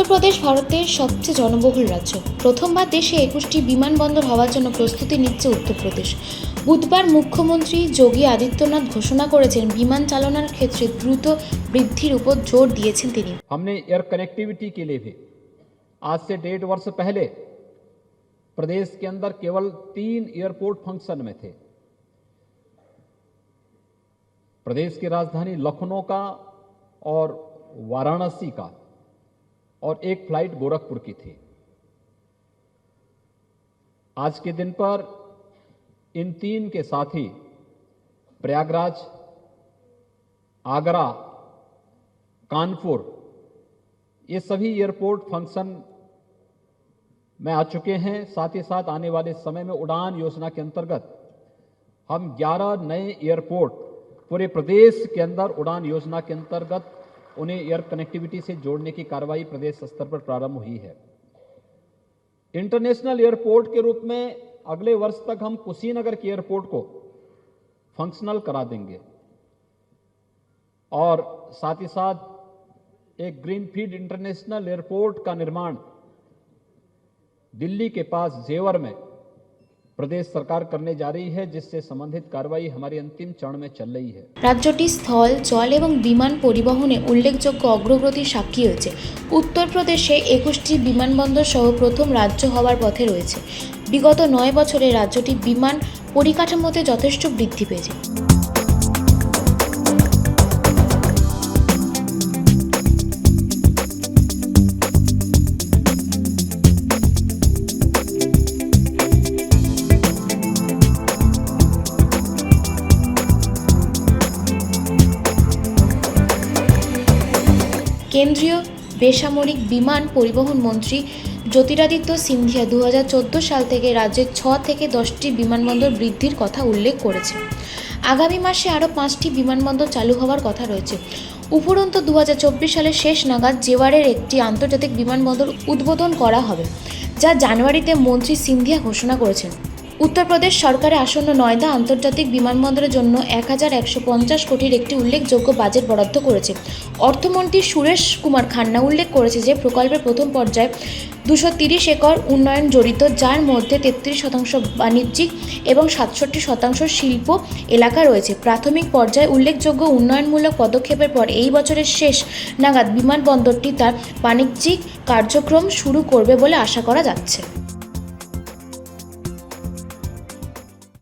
উত্তরপ্রদেশ ভারতের সবচেয়ে জনবহুল রাজ্য প্রথমবার দেশে একুশটি বিমানবন্দর হওয়ার জন্য প্রস্তুতি নিচ্ছে উত্তরপ্রদেশ বুধবার মুখ্যমন্ত্রী যোগী আদিত্যনাথ ঘোষণা করেছেন বিমান চালনার ক্ষেত্রে দ্রুত বৃদ্ধির উপর জোর দিয়েছেন তিনি हमने एयर कनेक्टिविटी के लिए भी आज से डेढ़ वर्ष पहले प्रदेश के अंदर केवल तीन एयरपोर्ट फंक्शन में थे प्रदेश की राजधानी लखनऊ का और वाराणसी का और एक फ़्लाइट गोरखपुर की थी। आज के दिन पर इन तीन के साथ ही प्रयागराज, आगरा, कानपुर, ये सभी एयरपोर्ट फ़ंक्शन में आ चुके हैं। साथ ही साथ आने वाले समय में उड़ान योजना के अंतर्गत हम 11 नए एयरपोर्ट पूरे प्रदेश के अंदर उड़ान योजना के अंतर्गत उन्हें एयर कनेक्टिविटी से जोड़ने की कार्रवाई प्रदेश स्तर पर प्रारंभ हुई है। इंटरनेशनल एयरपोर्ट के रूप में अगले वर्ष तक हम कुशीनगर के एयरपोर्ट को फंक्शनल करा देंगे। और साथ ही साथ एक ग्रीनफील्ड इंटरनेशनल एयरपोर्ट का निर्माण दिल्ली के पास जेवर में प्रदेश सरकार करने जा रही है जिससे संबंधित कार्रवाई हमारी अंतिम चरण में चल रही है রাজ্যটি স্থল জল এবং বিমান পরিবহনে উল্লেখযোগ্য অগ্রগতির সাক্ষী হয়েছে উত্তরপ্রদেশে একুশটি বিমানবন্দর সহ প্রথম রাজ্য হওয়ার পথে রয়েছে বিগত নয় বছরে রাজ্যটি বিমান পরিকাঠামোতে যথেষ্ট বৃদ্ধি পেয়েছে কেন্দ্রীয় বেসামরিক বিমান পরিবহন মন্ত্রী জ্যোতিরাদিত্য সিন্ধিয়া দু হাজার চোদ্দ সাল থেকে রাজ্যের ছ থেকে দশটি বিমানবন্দর বৃদ্ধির কথা উল্লেখ করেছে আগামী মাসে আরও পাঁচটি বিমানবন্দর চালু হওয়ার কথা রয়েছে। উপরন্তু দু হাজার চব্বিশ সালের শেষ নাগাদ জেওয়ারের একটি আন্তর্জাতিক বিমানবন্দর উদ্বোধন করা হবে, যা জানুয়ারিতে মন্ত্রী সিন্ধিয়া ঘোষণা করেছেন। উত্তরপ্রদেশ সরকারের আসন্ন নয়দা আন্তর্জাতিক বিমানবন্দরের জন্য এক হাজার একশো পঞ্চাশ কোটির একটি উল্লেখযোগ্য বাজেট বরাদ্দ করেছে। অর্থমন্ত্রী সুরেশ কুমার খান্না উল্লেখ করেছে যে, প্রকল্পের প্রথম পর্যায়ে দুশো তিরিশ একর উন্নয়ন জড়িত, যার মধ্যে তেত্রিশ শতাংশ বাণিজ্যিক এবং সাতষট্টি শতাংশ শিল্প এলাকা রয়েছে। প্রাথমিক পর্যায়ে উল্লেখযোগ্য উন্নয়নমূলক পদক্ষেপের পর এই বছরের শেষ নাগাদ বিমানবন্দরটি তার বাণিজ্যিক কার্যক্রম শুরু করবে বলে আশা করা যাচ্ছে।